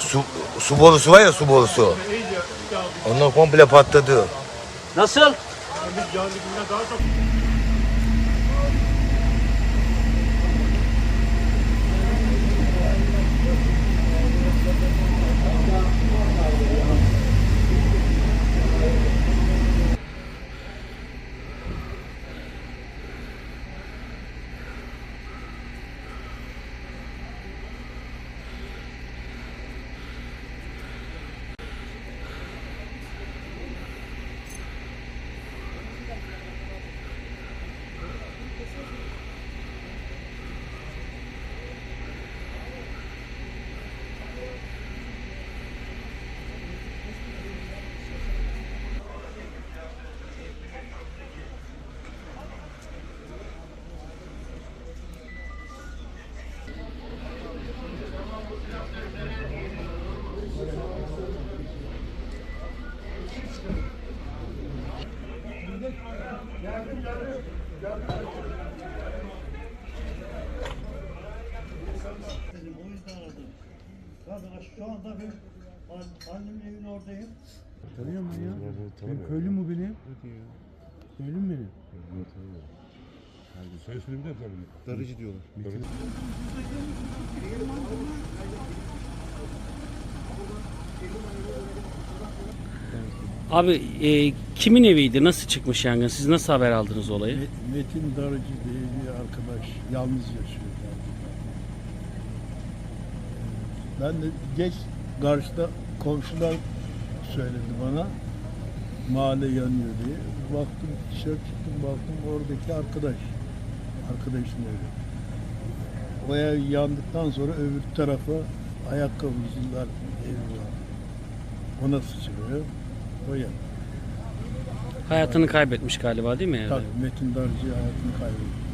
Su, su borusu var ya su borusu. Onlar komple patladı. Nasıl? O yüzden aradım. Kardeş şu anda an- annemin evinin oradayım. Tanıyor musun ya? Benim köylüm mü benim? Köylüm benim. Sayısını bir de tabii. Darıcı diyorlar. Abi e, kimin eviydi? Nasıl çıkmış yangın? Siz nasıl haber aldınız olayı? Me- Metin Darıcı diye bir arkadaş yalnız yaşıyor. Ben de geç karşıda komşular söyledi bana mahalle yanıyor diye. Baktım dışarı çıktım baktım oradaki arkadaş. Arkadaşın evi. O ev yandıktan sonra öbür tarafa ayakkabıcılar evi var. Ona sıçrıyor. O. Hayatını kaybetmiş galiba değil mi? Tabii Metin Darıcı hayatını kaybetti.